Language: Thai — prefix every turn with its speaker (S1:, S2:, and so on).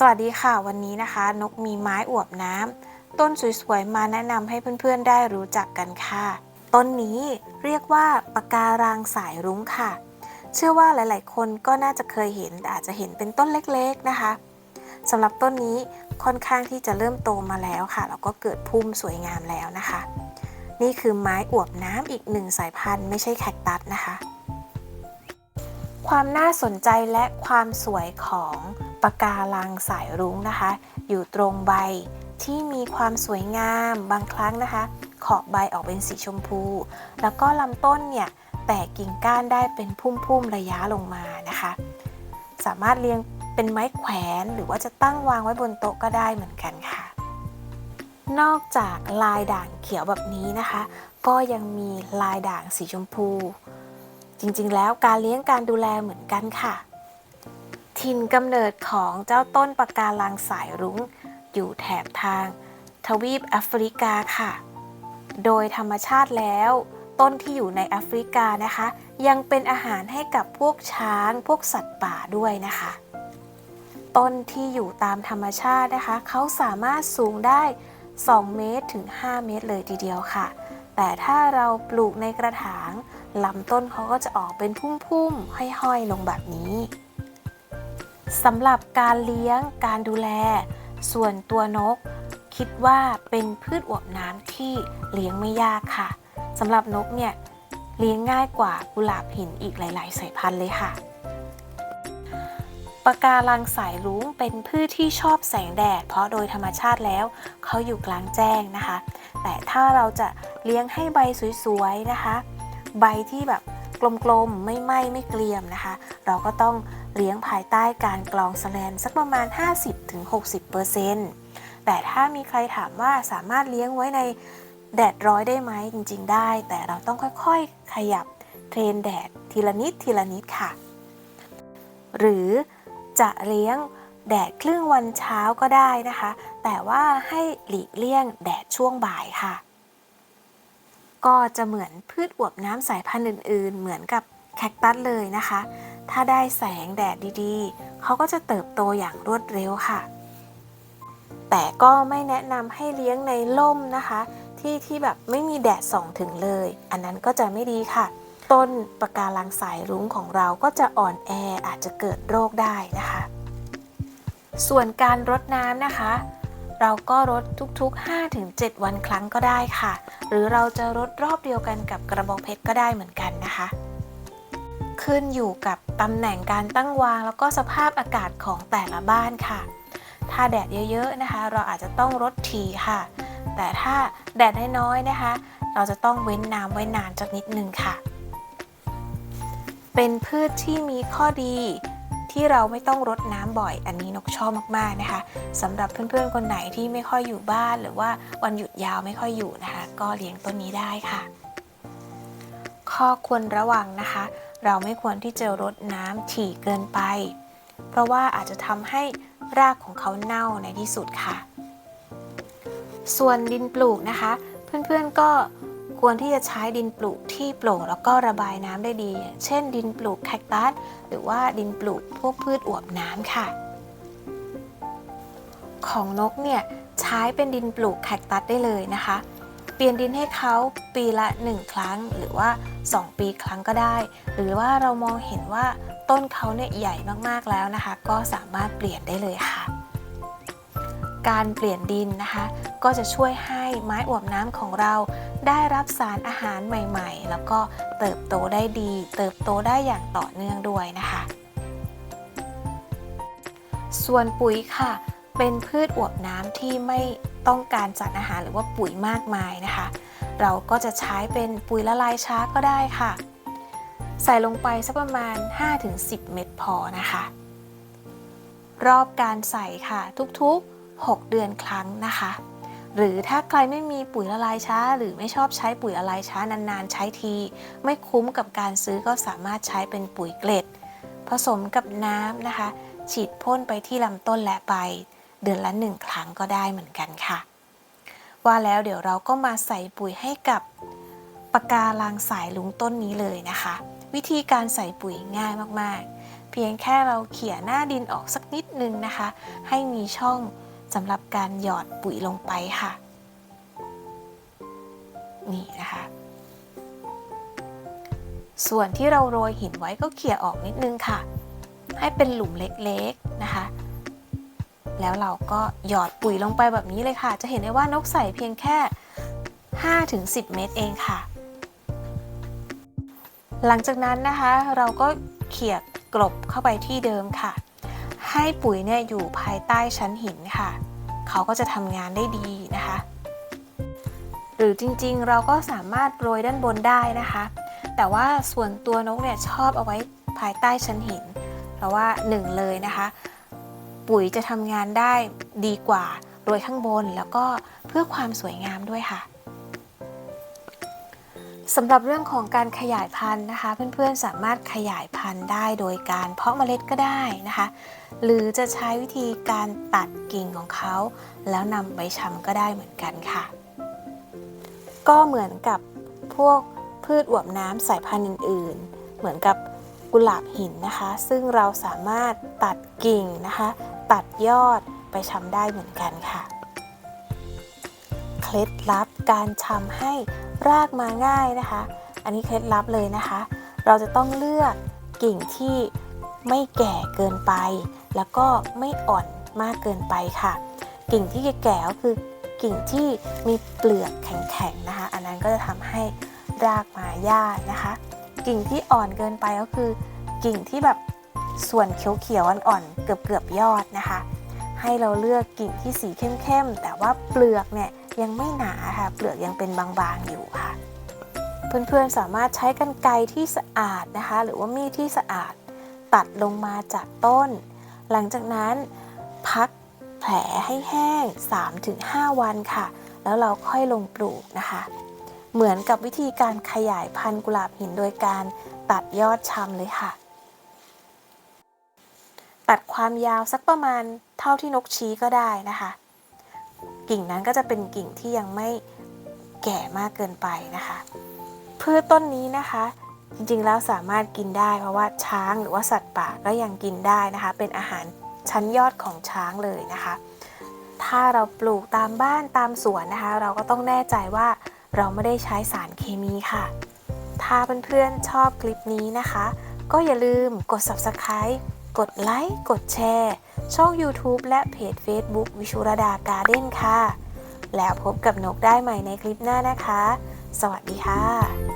S1: สวัสดีค่ะ วันนี้นะคะ นกมีไม้อวบน้ำต้นสวยๆ มาแนะนำให้เพื่อนๆได้รู้จักกันค่ะ ต้นนี้เรียกว่าปะการังสายรุ้งค่ะ เชื่อว่าหลายๆ คนก็น่าจะเคยเห็นแต่อาจจะเห็นเป็นต้นเล็กๆนะคะสำหรับต้นนี้ค่อนข้างที่จะเริ่มโตมาแล้วค่ะแล้วก็เกิดพุ่มสวยงามแล้วนะคะ นี่คือไม้อวบน้ำอีกหนึ่งสายพันธุ์ไม่ใช่แคคตัสนะคะ ความน่าสนใจและความสวยของ ปะการังสายรุ้งนะคะ อยู่ตรงใบที่มีความสวยงามบางครั้งนะคะ ขอบใบออกเป็นสีชมพู แล้วก็ลำต้นเนี่ยแตกกิ่งก้านได้เป็นพุ่มๆระยะลงมานะคะ สามารถเรียงเป็นไม้แขวนหรือว่าจะตั้งวางไว้บนโต๊ะก็ได้เหมือนกันค่ะ นอกจากลายด่างเขียวแบบนี้นะคะ ก็ยังมีลายด่างสีชมพู จริงๆ แล้วการเลี้ยงการดูแลเหมือนกันค่ะ ถิ่นกำเนิดของเจ้าต้นปะการังสายรุ้ง อยู่แถบทาง ทวีปแอฟริกาค่ะ โดยธรรมชาติแล้ว ต้นที่อยู่ในแอฟริกานะคะ ยังเป็นอาหารให้กับพวกช้าง พวกสัตว์ป่าด้วยนะคะ ต้นที่อยู่ตามธรรมชาตินะคะ เขาสามารถสูงได้ 2 เมตรถึง 5 เมตรเลยทีเดียวค่ะ แต่ถ้าเราปลูกในกระถางลำต้นเขาก็จะออกเป็นพุ่มๆห้อยๆลงแบบนี้ สำหรับการเลี้ยงการดูแล ส่วนตัวนก คิดว่าเป็นพืชอวบน้ำที่เลี้ยงไม่ยากค่ะสำหรับนกเนี่ยเลี้ยงง่ายกว่ากุหลาบหินอีกหลาย ๆ สายพันธุ์เลยค่ะปะการังสายรุ้งเป็นพืชที่ชอบแสงแดด เพราะโดยธรรมชาติแล้วเขาอยู่กลางแจ้งนะคะ แต่ถ้าเราจะเลี้ยงให้ใบสวยๆนะคะ ใบที่แบบกลมๆไม่ไหม้ไม่เกรียมนะคะ เราก็ต้อง เลี้ยงภายใต้การกรองแสแลนสักประมาณ 50-60%แต่ถ้ามีใครถามว่าสามารถเลี้ยงไว้ในแดดร้อยได้ไหมจริง ๆ ได้ แต่เราต้องค่อยๆ ขยับเทรนแดดทีละนิดทีละนิดค่ะ หรือจะเลี้ยงแดดครึ่งวันเช้าก็ได้นะคะ แต่ว่าให้หลีกเลี่ยงแดดช่วงบ่ายค่ะ ก็จะเหมือนพืชอวบน้ำสายพันธุ์อื่น ๆ เหมือนกับแคคตัสเลยนะคะ ถ้าได้แสงแดดดีๆ เขาก็จะเติบโตอย่างรวดเร็วค่ะ แต่ก็ไม่แนะนำให้เลี้ยงในร่มนะคะ ที่ที่แบบไม่มีแดดส่องถึงเลย อันนั้นก็จะไม่ดีค่ะ ต้นปะการังสายรุ้งของเราก็จะอ่อนแออาจจะเกิดโรคได้นะคะ ส่วนการรดน้ำนะคะเราก็รดทุกๆ 5-7 วันครั้งก็ได้ค่ะ หรือเราจะรดรอบเดียวกันกับกระบองเพชรก็ได้เหมือนกันนะคะ ขึ้นอยู่กับตำแหน่งการตั้งวางแล้วก็สภาพอากาศของแต่ละบ้านค่ะ ถ้าแดดเยอะๆนะคะ เราอาจจะต้องรดทีค่ะ แต่ถ้าแดดน้อยๆนะคะ เราจะต้องเว้นน้ำไว้นานจักนิดนึงค่ะ เป็นพืชที่มีข้อดีที่เราไม่ต้องรดน้ำบ่อย อันนี้นกชอบมากๆนะคะสำหรับเพื่อนๆคนไหนที่ไม่ค่อยอยู่บ้านหรือว่าวันหยุดยาวไม่ค่อยอยู่นะคะ ก็เลี้ยงต้นนี้ได้ค่ะ ข้อควรระวังนะคะ เราไม่ควรที่จะรดน้ำถี่เกินไป เพราะว่าอาจจะทำให้รากของเขาเน่าในที่สุดค่ะ ส่วนดินปลูกนะคะ เพื่อนๆก็ควรที่จะใช้ดินปลูกที่โปร่งแล้วก็ระบายน้ำได้ดี เช่น ดินปลูกแคคตัสหรือว่าดินปลูกพวกพืชอวบน้ำค่ะ ของนกเนี่ยใช้เป็นดินปลูกแคคตัสได้เลยนะคะ เปลี่ยนดินให้เขาปีละ 1 ครั้ง หรือว่า 2 ปีครั้งก็ได้ หรือว่าเรามองเห็นว่าต้นเขาเนี่ยใหญ่มากๆแล้วนะคะ ก็สามารถเปลี่ยนได้เลยค่ะ การเปลี่ยนดินนะคะ ก็จะช่วยให้ไม้อวบน้ำของเราได้รับสารอาหารใหม่ๆ แล้วก็เติบโตได้ดี เติบโตได้อย่างต่อเนื่องด้วยนะคะ ส่วนปุ๋ยค่ะ เป็นพืชอวบน้ำที่ไม่ ต้องการสารอาหารหรือว่าปุ๋ยมากมายนะคะ เราก็จะใช้เป็นปุ๋ยละลายช้าก็ได้ค่ะ ใส่ลงไปสักประมาณ 5-10 เม็ดพอนะคะ รอบการใส่ค่ะทุกๆ 6 เดือนครั้งนะคะ หรือถ้าใครไม่มีปุ๋ยละลายช้า หรือไม่ชอบใช้ปุ๋ยละลายช้านานๆ ใช้ที ไม่คุ้มกับการซื้อก็สามารถใช้เป็นปุ๋ยเกล็ด ผสมกับน้ำนะคะ ฉีดพ่นไปที่ลำต้นและใบ เดือนละหนึ่งครั้งก็ได้เหมือนกันค่ะ ว่าแล้วเดี๋ยวเราก็มาใส่ปุ๋ยให้กับปะการังสายลุงต้นนี้เลยนะคะ วิธีการใส่ปุ๋ยง่ายมากๆ เพียงแค่เราเขี่ยหน้าดินออกสักนิดนึงนะคะ ให้มีช่องสำหรับการหยอดปุ๋ยลงไปค่ะ นี่นะคะส่วนที่เราโรยหินไว้ก็เขี่ยออกนิดนึงค่ะ ให้เป็นหลุมเล็กๆนะคะ แล้วเราก็หยอดปุ๋ยลงไปแบบนี้เลยค่ะ จะเห็นได้ว่านกใส่เพียงแค่ 5-10 เมตรเองค่ะ หลังจากนั้นนะคะ เราก็เขี่ยกลบเข้าไปที่เดิมค่ะ ให้ปุ๋ยเนี่ยอยู่ภายใต้ชั้นหินค่ะ เขาก็จะทำงานได้ดีนะคะ หรือจริงๆ เราก็สามารถโรยด้านบนได้นะคะ แต่ว่าส่วนตัวนกเนี่ยชอบเอาไว้ภายใต้ชั้นหิน เพราะว่าหนึ่งเลยนะคะ ปุ๋ยจะทำงานได้ดีกว่าโรยข้างบนแล้วก็เพื่อความสวยงามด้วยค่ะสำหรับเรื่องของการขยายพันธุ์นะคะ เพื่อนๆสามารถขยายพันธุ์ได้โดยการเพาะเมล็ดก็ได้นะคะ หรือจะใช้วิธีการตัดกิ่งของเขา แล้วนำไปชำก็ได้เหมือนกันค่ะ ก็เหมือนกับพวกพืชอวบน้ำสายพันธุ์อื่น ๆ เหมือนกับกุหลาบหินนะคะ ซึ่งเราสามารถตัดกิ่งนะคะ ตัดยอดไปชำได้เหมือนกันค่ะ เคล็ดลับการชำให้รากมาง่ายนะคะ อันนี้เคล็ดลับเลยนะคะ เราจะต้องเลือกกิ่งที่ไม่แก่เกินไป แล้วก็ไม่อ่อนมากเกินไปค่ะ กิ่งที่แก่ๆก็คือกิ่งที่มีเปลือกแข็งๆนะคะ อันนั้นก็จะทำให้รากมายากนะคะ กิ่งที่อ่อนเกินไปก็คือ กิ่งที่แบบ ส่วนเขียวๆอ่อนๆเกือบๆยอดนะคะ ให้เราเลือกกิ่งที่สีเข้มๆ แต่ว่าเปลือกเนี่ยยังไม่หนาค่ะเปลือกยังเป็นบางๆอยู่ค่ะ เพื่อนๆสามารถใช้กรรไกรที่สะอาดนะคะ หรือว่ามีดที่สะอาดตัดลงมาจากต้น หลังจากนั้นพักแผลให้แห้ง 3-5 วันค่ะ แล้วเราค่อยลงปลูกนะคะ เหมือนกับวิธีการขยายพันธุ์กุหลาบหินโดยการตัดยอดชำเลยค่ะ ตัดความยาวสักประมาณเท่าที่นกชี้ก็ได้นะคะ กิ่งนั้นก็จะเป็นกิ่งที่ยังไม่แก่มากเกินไปนะคะพืชต้นนี้นะคะ จริงๆแล้วสามารถกินได้เพราะว่าช้างหรือว่าสัตว์ป่าก็ยังกินได้นะคะ เป็นอาหารชั้นยอดของช้างเลยนะคะ ถ้าเราปลูกตามบ้านตามสวนนะคะ เราก็ต้องแน่ใจว่าเราไม่ได้ใช้สารเคมีค่ะ ถ้าเพื่อนๆชอบคลิปนี้นะคะ ก็อย่าลืมกด subscribe กดไลค์ กดแชร์ ช่อง YouTube และเพจ Facebook วิชุรดาการ์เด้นค่ะ แล้วพบกับนกได้ใหม่ในคลิปหน้านะคะ สวัสดีค่ะ